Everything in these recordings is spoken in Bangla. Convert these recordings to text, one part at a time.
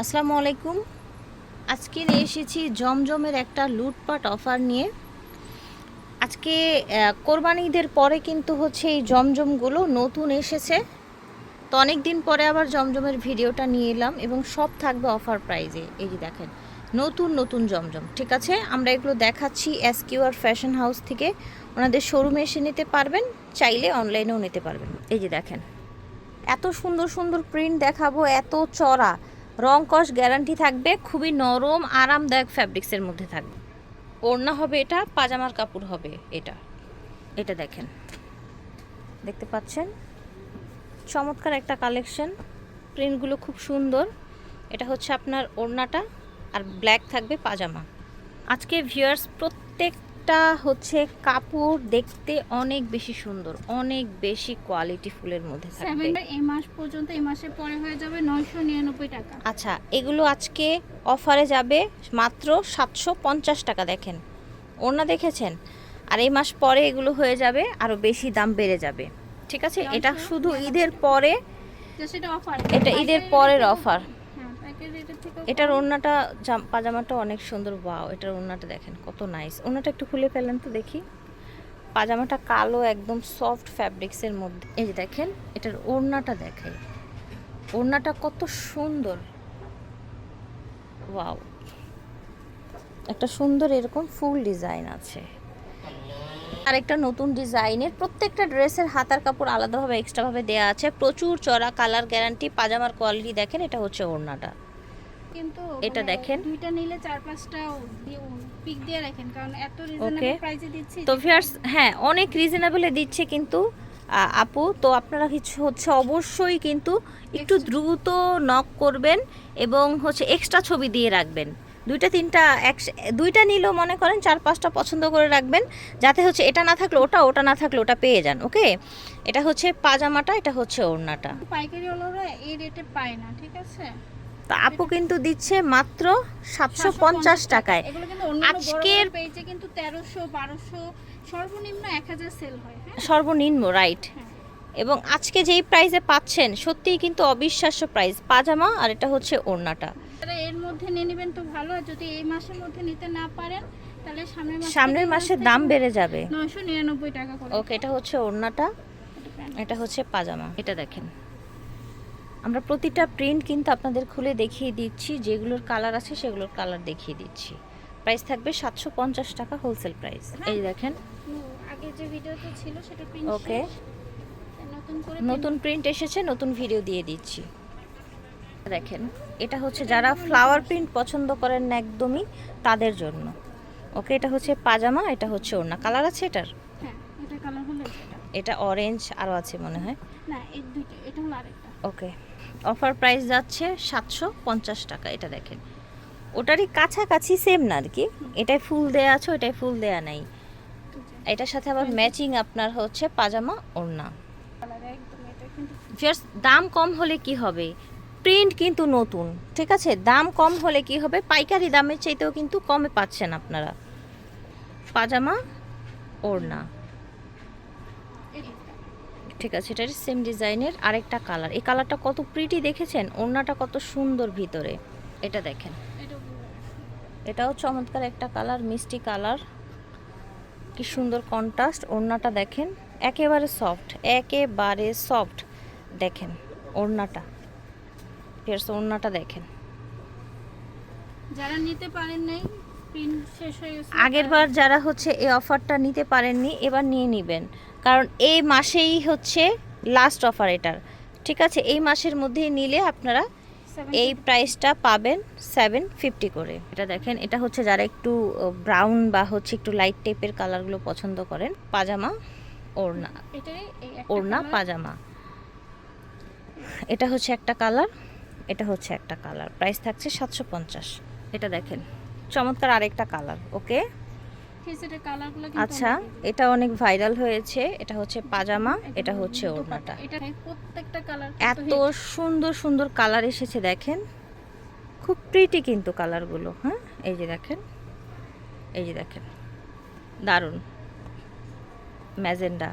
আসসালামু আলাইকুম। আজকে নিয়ে এসেছি জমজমের একটা লুটপাট অফার নিয়ে। আজকে আহ, কোরবানি ঈদের পরে কিন্তু হচ্ছে এই জমজমগুলো নতুন এসেছে। তো অনেক দিন পরে আবার জমজমের ভিডিওটা নিয়ে এলাম এবং সব থাকবে অফার প্রাইজে। এই যে দেখেন নতুন নতুন জমজম ঠিক আছে? আমরা এগুলো দেখাচ্ছি এস কিউআর ফ্যাশন হাউস থেকে। ওনাদের শোরুমে এসে নিতে পারবেন চাইলে অনলাইনেও নিতে পারবেন। এই যে দেখেন এত সুন্দর সুন্দর প্রিন্ট দেখাবো এত চড়া। রং কস গ্যারান্টি থাকবে, খুবই নরম, আরামদায়ক ফ্যাব্রিক্সের মধ্যে থাকবে। ওড়না হবে এটা, পাজামার কাপড় হবে এটা। এটা দেখেন। দেখতে পাচ্ছেন? চমৎকার একটা কালেকশন। প্রিন্টগুলো খুব সুন্দর। এটা হচ্ছে আপনার ওড়নাটা, আর ব্ল্যাক থাকবে পাজামা। আজকে ভিউয়ার্স প্রত্যেকটা হচ্ছে কাপড় দেখতে অনেক বেশি সুন্দর অনেক বেশি কোয়ালিটি ফুলের মধ্যে থাকবে। এই মাস পর্যন্ত এই মাসের পরে হয়ে যাবে নয়শো নিরানব্বই টাকা। আচ্ছা এগুলো আজকে অফারে যাবে মাত্র সাতশো পঞ্চাশ টাকা দেখেন। ওনা দেখেছেন? আর এই মাস পরে এগুলো হয়ে যাবে আরও বেশি দাম বেড়ে যাবে। ঠিক আছে? এটা শুধু ঈদের পরে অফার এটা ঈদের পরের অফার হ্যাঁ প্যাকেজ রেটের থেকে এটার ওড়নাটা জাম- পাজামাটা অনেক সুন্দর, ওয়াও, এটার ওড়নাটা দেখেন, কত নাইস ওড়নাটা একটু খুলে ফেলেন তো দেখি। পাজামাটা কালো, একদম সফট ফ্যাব্রিক্সের মধ্যে। এই যে দেখেন, এটার ওড়নাটা দেখাই ওড়নাটা কত সুন্দর। ওয়াও। একটা সুন্দর এরকম ফুল ডিজাইন আছে। আর একটা নতুন ডিজাইনের প্রত্যেকটা ড্রেসের হাতার কাপড় আলাদাভাবে এক্সট্রাভাবে দেওয়া আছে। প্রচুর চড়া কালার গ্যারান্টি পাজামার কোয়ালিটি দেখেন এটা হচ্ছে ওড়নাটা। কিন্তু এটা দেখেন। দুইটা নিলে চার পাঁচটা পিক দিয়ে রাখেন কারণ এত রিজনেবল প্রাইসে দিচ্ছি তো ভিউয়ার্স হ্যাঁ অনেক রিজনেবলে দিচ্ছে কিন্তু আপু তো আপনারা কিছু হচ্ছে অবশ্যই কিন্তু একটু দ্রুত নক করবেন এবং হচ্ছে এক্সট্রা ছবি দিয়ে রাখবেন। দুইটা তিনটা এক দুইটা নিলেও মনে করেন চার পাঁচটা পছন্দ করে রাখবেন। যাতে হচ্ছে এটা না থাকলে ওটা ওটা না থাকলে ওটা পেয়ে যান ওকে? এটা হচ্ছে পাজামাটা এটা হচ্ছে ওড়নাটা। পাইকারি ওলারা এই রেটে পায় না ঠিক আছে? তা আপু কিন্তু দিচ্ছে মাত্র সাতশো পঞ্চাশ টাকায়। আজকের- পেজে কিন্তু তেরোশো বারোশো সর্বনিম্ন এক হাজার সেল হয় হ্যাঁ? সর্বনিম্ন রাইট হ্যাঁ। এবং আজকে যেই প্রাইসে পাচ্ছেন সত্যিই কিন্তু অবিশ্বাস্য প্রাইস পাজামা আর এটা হচ্ছে ওড়নাটা। তারা এর মধ্যে নিয়ে নেবেন তো ভালো আর যদি এই মাসের মধ্যে নিতে না পারেন তাহলে সামনের মাস সামনের মাসে দাম বেড়ে যাবে। নয়শো নিরানব্বই টাকা করে। ওকে এটা হচ্ছে ওড়নাটা এটা হচ্ছে পাজামা। এটা দেখেন। আমরা প্রতিটা প্রিন্ট কিন্তু আপনাদের খুলে দেখিয়ে দিচ্ছি যেগুলোর কালার আছে সেগুলোর কালার দেখিয়ে দিচ্ছি। প্রাইস থাকবে সাতশো পঞ্চাশ টাকা হোলসেল প্রাইস এই দেখেন। আগে যে ভিডিওতে ছিল সেটা প্রিন্ট ওকে নতুন করে নতুন প্রিন্ট এসেছে নতুন ভিডিও দিয়ে দিচ্ছি। দেখেন এটা হচ্ছে যারা ফ্লাওয়ার প্রিন্ট পছন্দ করেন না একদমই তাদের জন্য। ওকে এটা হচ্ছে পাজামা এটা হচ্ছে ওড়না। কালার আছে এটার? হ্যাঁ এটা অরেঞ্জ আরও আছে মনে হয়। না এটা হলো আরেকটা। ওকে অফার প্রাইস যাচ্ছে সাতশো পঞ্চাশ টাকা এটা দেখেন। ওটারই কাছাকাছি সেম না আর কি। এটাই ফুল দেয়া আছে ওটাই ফুল দেয়া নাই। এটার সাথে আবার ম্যাচিং আপনার হচ্ছে পাজামা ওড়না। জাস্ট দাম কম হলে কি হবে? প্রিন্ট কিন্তু নতুন, ঠিক আছে? দাম কম হলে কি হবে? পাইকারি দামের চাইতেও কিন্তু কমে পাচ্ছেন আপনারা। পাজামা, ওড়না। ঠিক আছে এটা সেম ডিজাইনের আরেকটা কালার এই কালারটা কত প্রিটি দেখেছেন? ওড়নাটা কত সুন্দর ভিতরে। এটা দেখেন। এটাও চমৎকার একটা কালার মিষ্টি কালার কি সুন্দর কন্ট্রাস্ট ওড়নাটা দেখেন, একেবারে সফট একেবারে সফট দেখেন, ওড়নাটা। ফেরস ওড়নাটা দেখেন। যারা নিতে পারেন নাই প্রিন্ট শেষ হয়ে গেছে। আগের বার যারা হচ্ছে এই অফারটা নিতে পারেননি এবার নিয়ে নেবেন। কারণ এই মাসেই হচ্ছে লাস্ট অফার এটার। ঠিক আছে? এই মাসের মধ্যেই নিলে আপনারা এই প্রাইসটা পাবেন সেভেন ফিফটি করে। এটা দেখেন এটা হচ্ছে যারা একটু ব্রাউন বা হচ্ছে একটু লাইট টাইপের কালারগুলো পছন্দ করেন পাজামা ওড়না। ওড়না পাজামা। এটা হচ্ছে একটা কালার এটা হচ্ছে একটা কালার। প্রাইস থাকছে সাতশো পঞ্চাশ। এটা দেখেন চমৎকার আরেকটা কালার ওকে? আচ্ছা এটা অনেক ভাইরাল হয়েছে এটা হচ্ছে পাজামা এটা হচ্ছে ওড়নাটা। এত সুন্দর সুন্দর কালার এসেছে দেখেন। খুব প্রিটি কিন্তু কালারগুলো হ্যাঁ? এই যে দেখেন এই যে দেখেন। দারুণ। ম্যাজেন্ডা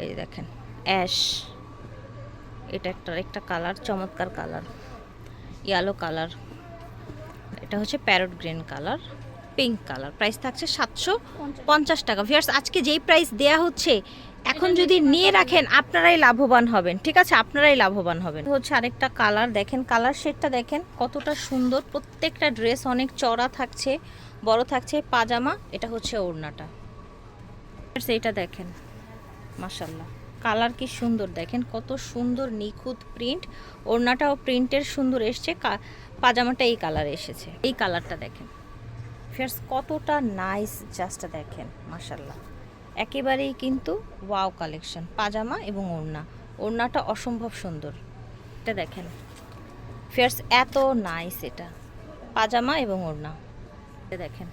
এই যে দেখেন অ্যাশ। এটা একটা একটা কালার চমৎকার কালার ইয়েলো কালার এটা হচ্ছে parrot green colour pink colour price থাকছে সাতশো পঞ্চাশ টাকা। ভিয়ার্স আজকে যেই প্রাইস দেয়া হচ্ছে, এখন যদি নিয়ে রাখেন, আপনারাই লাভবান হবেন, ঠিক আছে? আপনারাই লাভবান হবেন। হচ্ছে আরেকটা কালার দেখেন কালার শেডটা দেখেন, কতটা সুন্দর। প্রত্যেকটা ড্রেস অনেক চড়া থাকছে, বড় থাকছে, পাজামা, এটা হচ্ছে ওড়নাটা। এইটা দেখেন মাশাল্লাহ কালার কি সুন্দর, দেখেন কত সুন্দর নিখুঁত প্রিন্ট ওড়নাটাও প্রিন্টের সুন্দর এসছে পাজামাটা এই কালার এসেছে, এই কালারটা দেখেন। ফিয়ার্স কতটা নাইস জাস্ট দেখেন মাশাল্লাহ একেবারেই কিন্তু ওয়াও কালেকশন পাজামা এবং ওড়না। ওড়নাটা অসম্ভব সুন্দর, এটা দেখেন। ফিয়ার্স এত নাইস এটা, পাজামা এবং ওড়না, এটা দেখেন।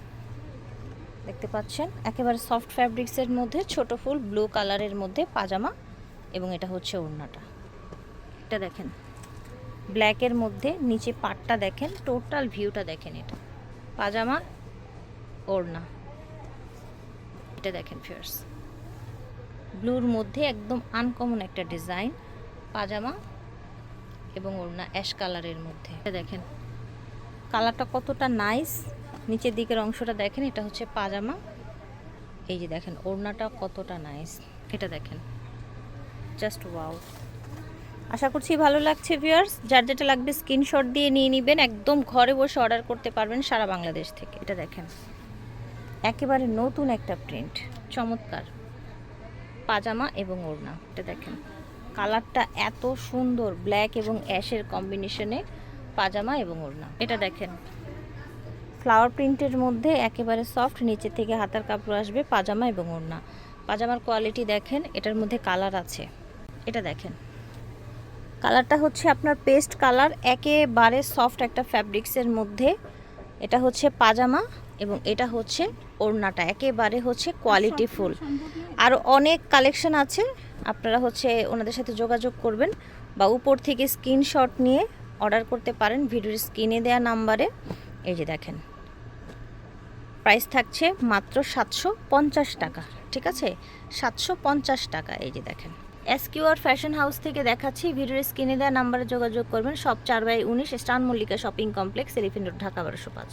দেখতে পাচ্ছেন, একেবারে সফট ফ্যাব্রিক্সের মধ্যে ছোট ফুল ব্লু কালারের মধ্যে পাজামা এবং এটা হচ্ছে ওড়নাটা। এটা দেখেন ব্ল্যাকের মধ্যে নিচে পাটটা দেখেন টোটাল ভিউটা দেখেন এটা। পাজামা, ওড়না। এটা দেখেন ফিয়ার্স ব্লুর মধ্যে একদম আনকমন একটা ডিজাইন পাজামা এবং ওড়না অ্যাশ কালারের মধ্যে। এটা দেখেন কালারটা কতটা নাইস নিচের দিকের অংশটা দেখেন, এটা হচ্ছে পাজামা। এই যে দেখেন, ওড়নাটা কতটা নাইস এটা দেখেন জাস্ট ওয়াও আশা করছি ভালো লাগছে ভিউয়ার্স যার যেটা লাগবে স্ক্রিনশট দিয়ে নিয়ে নেবেন। একদম ঘরে বসে অর্ডার করতে পারবেন সারা বাংলাদেশ থেকে। এটা দেখেন, একেবারে নতুন একটা প্রিন্ট চমৎকার। পাজামা এবং ওড়না, এটা দেখেন। কালারটা এত সুন্দর ব্ল্যাক এবং অ্যাশের কম্বিনেশনে পাজামা এবং ওড়না। এটা দেখেন। ফ্লাওয়ার প্রিন্টের মধ্যে একেবারে সফট নিচে থেকে হাতার কাপড় আসবে পাজামা এবং ওড়না। পাজামার কোয়ালিটি দেখেন, এটার মধ্যে কালার আছে। এটা দেখেন। কালারটা হচ্ছে আপনার পেস্ট কালার একেবারে সফট একটা ফ্যাব্রিক্সের মধ্যে। এটা হচ্ছে পাজামা এবং এটা হচ্ছে ওড়নাটা, একেবারে হচ্ছে কোয়ালিটি ফুল আরও অনেক কালেকশন আছে, আপনারা হচ্ছে ওনাদের সাথে যোগাযোগ করবেন বা উপর থেকে স্ক্রিনশট নিয়ে অর্ডার করতে পারেন ভিডিওর স্ক্রিনে দেওয়া নাম্বারে এই যে দেখেন। প্রাইস থাকছে মাত্র সাতশো পঞ্চাশ টাকা, ঠিক আছে? সাতশো পঞ্চাশ টাকা, এই যে দেখেন। এসকিউআর ফ্যাশন হাউস থেকে দেখাচ্ছি, ভিডিওর স্ক্রিনে দেওয়া নাম্বারে যোগাযোগ করবেন, সব চার বাই উনিশ, স্টান Mallika shopping complex, elephant Dhaka বারোশো পাঁচ।